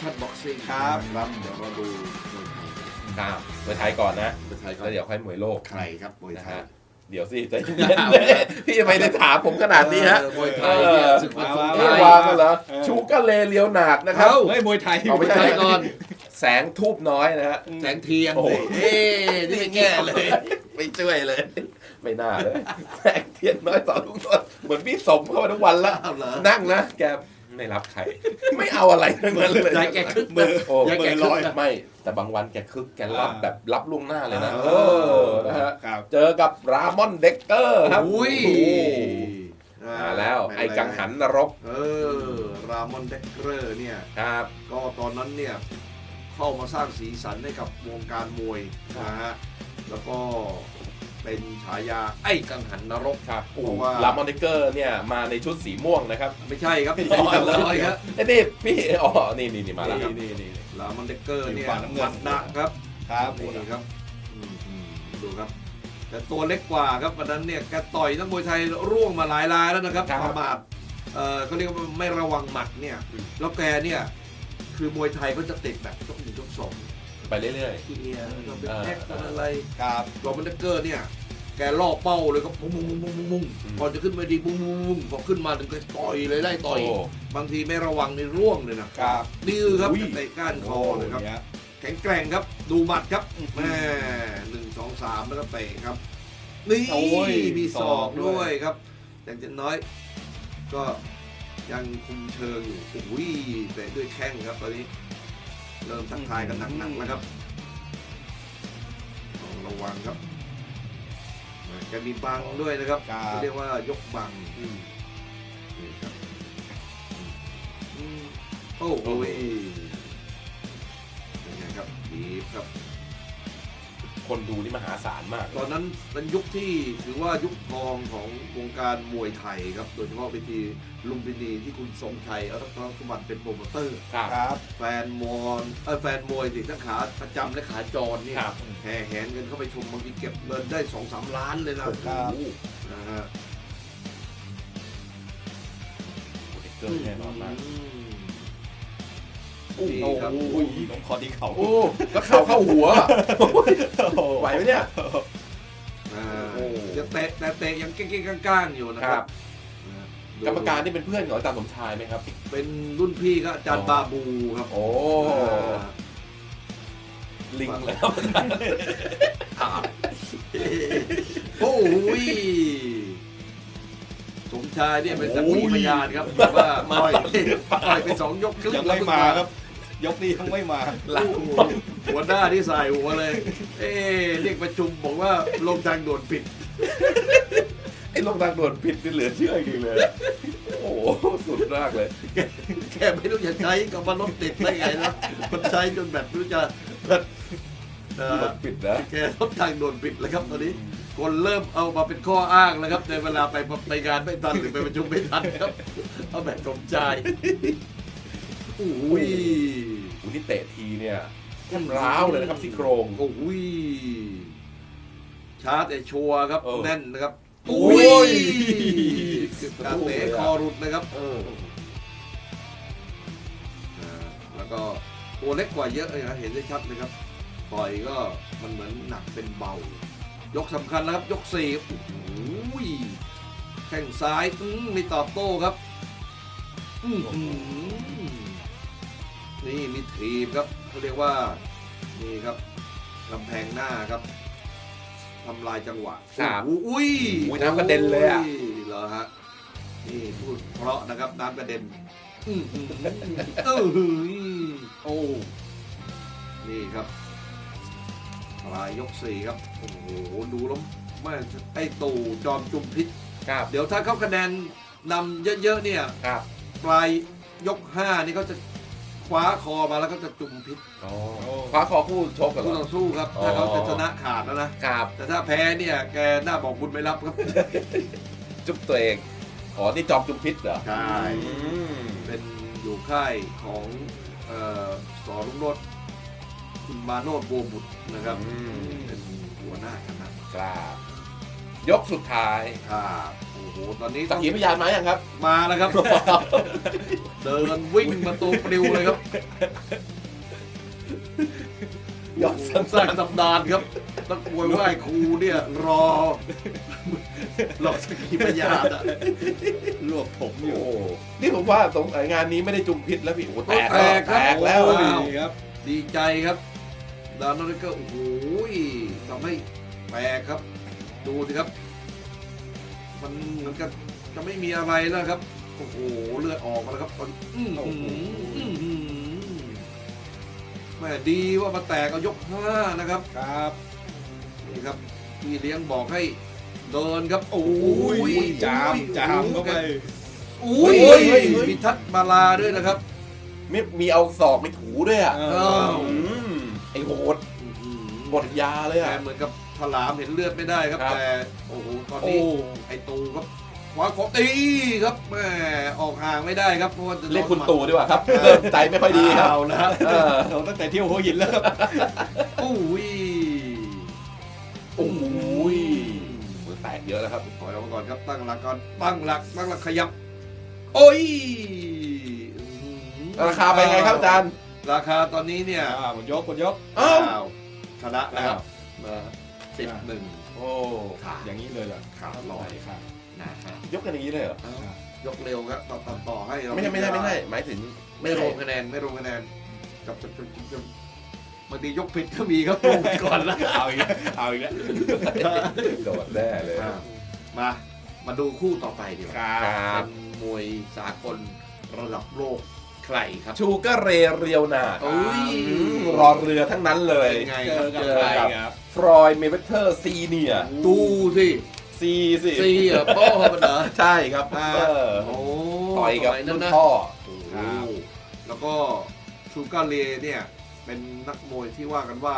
ชั่นบ็อกซิ่งครับครับเดี๋ยวเราดูมวยไทยครับมวยไทยก่อนนะมวยไทยก็แล้วเดี๋ยวค่อยมวยโลกใครครับมวยนะไทย ฮะเดี๋ยวสิใจเย็นๆพี่ไม่ได้ถามผมขนาดนี้ฮะ เออมวยไทยเนี่ยเออศึกวันสงเอไม่ไทอยวางกันเหรอเออ ชูกะเลเลียวหนาดนะครับ เอ้า เฮ้ยมวยไทยเอามวยไทยก่อน แสงทูบน้อยนะฮะ แสงเทียนโอ้โหเอ้นี่ไม่แง่เลย ไม่ช่วยเลย ไม่น่าเลย แสงเทียนน้อยต่อทุกต้นเหมือนพี่สมเข้ามาทุกวันแล้วเอาเหรอนั่งนะ แก ไม่รับใคร ไม่เอาอะไรทั้งนั้นเลยยายแกคึกมือโอ้ยายแกมือคึลกอยนะไม่ แต่บางวันแกคึกแกรับอ่าแบบรับล่วงหน้าเลยนะอ่าเออนะฮะครับเจอกับรามอนเด็กเกอร์ครับอุ้ยโโหมาแล้วไอ้กังหันนรก เออ รามอนเด็กเกอร์เนี่ยครับก็ตอนนั้นเนี่ยเข้ามาสร้างสีสันให้กับวงการมวยนะฮะแล้วก็ เป็นฉายาไอ้กังหันนรกครับโอ้โหเพราะว่ารามอนเด็กเกอร์เนี่ยมาในชุดสีม่วงนะครับไม่ใช่ครับอ๋อเรียบร้อยครับไอ้นี่พี่อ๋อนี่นี่นี่มาแล้วครับนี่นี่นี่รามอนเด็กเกอร์เนี่ยฝั่งน้ำเงินมัดหนักครับครับนี่ครับอืมอืมดูครับ แต่ตัวเล็กกว่าครับวันนั้นเนี่ยแกต่อยนักมวยไทยร่วงมาหลายรายแล้วนะครับครับประมาทเออเขาเรียกว่าไม่ระวังหมัดเนี่ยแล้วแกเนี่ยคือมวยไทยก็จะติดแบบยกหนึ่งยกสอง ไปเรื่อยเกียร์แล้วก็เป็นอ่าแท็กเป็นอะไรครับรอมันเดกเกอร์เนี่ย แกล่อเป้าเลยก็ปุ้งปุ้งปุ้งปุ้งปุ้งปุ้งอืม พอจะขึ้นไปดีปุ้งปุ้งปุ้งพอขึ้นมาถึงก็ต่อยเลยไล่ๆต่อยโบางทีไม่ระวังในร่วงเลยนะครับดื้อครับอุ้ย เตะก้านคอเลยครับนี่แข็งแกร่งครับ ดูหมัดครับอืมแม่หนึ่งสองสามแล้วก็เตะครับ นี่โอ้ยมีศอกศอกด้ด้ววย ยครับแต่เจนน้อย ก็ยังคุมเชิงอยู่โอ้ยเตะด้วยแข้งครับตอนนี้ เริ่มทักทายกันหนักๆแล้วครับต้องระวังครับแกมีบังด้วยนะครับครับเขาเรียกว่ายกบังนี่ครับอืมโอ้โหเป็นไงครับดีบครับ คนดูนี่มหาศาลมาก ตอนนั้นเป็นยุคที่ถือว่ายุคทองของวงการมวยไทยครับ โดยเฉพาะเวทีลุมพินีที่คุณทรงชัยเอารัตนสมบัติเป็นโปรโมเตอร์ ครับ ครับ แฟนมวยเออแฟนมวยสิทั้งขาประจำและขาจรนี่ครับ แห่แหนกันเข้าไปชมบางทีเก็บเงินได้สองสามล้านเลยนะครับนะฮะเด็กเกอร์แน่นอนมากอืมโอ้นี่ครับโหต้องคอที่เขาโอ้แล้วเข่าเข้าหัว โอ้โห ไหวไหมเนี่ยอ่าโอ้จะเตะแต่เตะยังเก้งๆก้างๆอยู่นะคครัรับบนะฮะกรรมการนี่เป็นเพื่อนของอาจารย์สมชายไหมครับ เป็นรุ่นพี่ก็อาจารย์บาบูครับโอ้อ่าลิงแล้วโอ้ยสมชายเนี่ยเป็นสักขีพยานครับแบบว่ามาต่อยต่อยไปสองยกครึ่งยังไม่มาครับ ยกนี้ยังไม่มาโอ้โหหัวหน้าที่ใส่หัวเลย เอ๊ะเรียกประชุมบอกว่าลงทางด่วนผิดไอ้ลงทางด่วนผิดนี่เหลือเชื่อจริงเลยอะโอ้โหสุดมากเลย แกไม่รู้จะใช้กับมันรถติดได้ไงนะมันใช้จนแบบไม่รู้จะเอ่อรถผิดนะแกลงทางด่วนผิดแล้วครับตอนนี้คนเริ่มเอามาเป็นข้ออ้างแล้วครับในเวลาไปไปงานไม่ทันหรือไปประชุมไม่ทันครับ เอาแบบสมใจ โอ้ยอูนี่เตะทีเนี่ยแทบร้าวเลยนะครับซี่โครงโอ้ยชาร์จแต่ชัวร์ครับเออแน่นนะครับโอ้โอ้ยยการเตะคอรุดนะครับเอออ่าแล้วก็ตัวเล็กกว่าเยอะเลยนะเห็นได้ชัดเลยครับต่อยก็มันเหมือนหนักเป็นเบา ยกสำคัญแล้วครับ ยกสี่โอ้โหแข้งซ้ายอืมมีตอบโต้ครับ อื้อหือ นี่มีทีมครับเขาเรียกว่านี่ครับกำแพงหน้าครับทำลายจังหวะครับโอ้โหอุ้ยอุ้ยน้ำกระเด็นเลยอะโเหรอฮะนี่พูดเพราะนะครับน้ำกระเด็นอื้อหือเออหือโอ้นี่ครับปลายยกสี่ครับโอ้โหดูแล้วแม่ไอ้ตู่จอมจุมพิษครับเดี๋ยวถ้าเขาคะแนนนำเยอะๆเนี่ยครับปลายยกห้านี่เขาจะ คว้าคอมาแล้วก็จะจุมพิษอ๋อคว้าคอคู่ชกกันเหรคู่อต่อสู้ครับ ถ้าเขาจะชนะขาดแล้วนะครับ แต่ถ้าแพ้เนี่ยแกหน้าบอกบุญไม่รับครับ จุ๊บตัวเองอ๋อนี่จอมจุ๊บพิษเหรอใช่อืมเป็นอยู่ค่ายของเอ่อสอลุงโรดคุณมาโนดบัวบุตรนะครับอืมเป็นหัวหน้าคณะครับ ยกสุดท้ายครับโอ้โอ้โหตอนนี้สัต้กองขีพยานมายังครับ มาแล้วครับ เดินวิ่งมาตัวปลิวเลยครับยอดสันสร้างตำนานครับนักมวยไหว้ครูเนี่ยรอรอสักขีพยานอะลวกผมอโอ้ยู่โหนี่ผมว่าสงสัยงานนี้ไม่ได้จุมพิษแล้วพี่โอ้โหแตกแตแล้วกครับแตกแล้วโอ้อะยนี่ครับ ดีใจครับ ดานนท์ก็โอ้โหทำให้แปลกครับ ดูสิครับ มันเหมือนกับจะไม่มีอะไรแล้วครับ โอ้โหเลือดออกมาแล้วครับตอนอื้อหืออื้อหือแม่ดีว่ามาแตกเอายกห้านะครับครับ นี่ครับพี่เลี้ยงบอกให้เดินครับ โอ้ยจามจามเข้าไปอุ้ยเฮ้ยเฮ้ยเฮ้ยมีทัดมาลาด้วยนะครับมีมีเอาศอกไปถูด้วยอะเอเออออืมไอ้โหดอื้อหือหมดยาเลยแต่อะเหมือนกับ ฉลามเห็นเลือดไม่ได้ครับ ครับแต่โอ้โหตอนโอ้นี้ไอ้ตูครับขวาของตีครับแม่ออกห่างไม่ได้ครับเพราะว่าจะโดนเรียกคุณหมัดตู่ดีกว่าครับเริ่มใจไม่ค่อยดีครับเอาแล้วเออ เราตั้งแต่เที่ยวหัวหินแล้วครับโอ้ยโอ้ยมือแตกเยอะแล้วครับ ถอยออกมาก่อนครับตั้งหลักก่อนตั้งหลักตั้งหลักขยับ โอ้ยอื้อหือราคาไปไงครับอาจารย์ ราคาตอนนี้เนี่ยอ่าหมดยกหมดยกเอ้าว ชนะแล้วมา สิบหนึ่งโอ้ขาดอย่างนี้เลยเหรอขาดลอยครับนะฮะยกกันอย่างนี้เลยเหรอเอ้ายกเร็วครับต่อต่อต่อให้เราไม่ใช่ไม่ใช่ไม่ใช่หมายถึงไม่รวมคะแนนไม่รวมคะแนนจับจับจับจับจับบางทียกผิดก็มีครับลงก่อนละเอาอีกแล้วเอาอีกแล้วโดดแน่เลยอ่ามามาดูคู่ต่อไปดีกว่าครับครับเป็นมวยสากลระดับโลกใค รครับ ชูก็เรเรียวนาดโอ้ยอืมรอเรือทั้งนั้นเลยเป็นไงเจครับอกับเจอใครกับครับ ฟรอยเมเวเทอร์ซีเนียดูสิซีสิซีอะโป้มันเหรอใช่ครับอ่าเออโอ้ต่อยกับสมัรุ่นั้นนนะพ่อโอ้ครับแล้วก็ชูการ์เลเนี่ย เป็นนักมวยที่ว่ากันว่า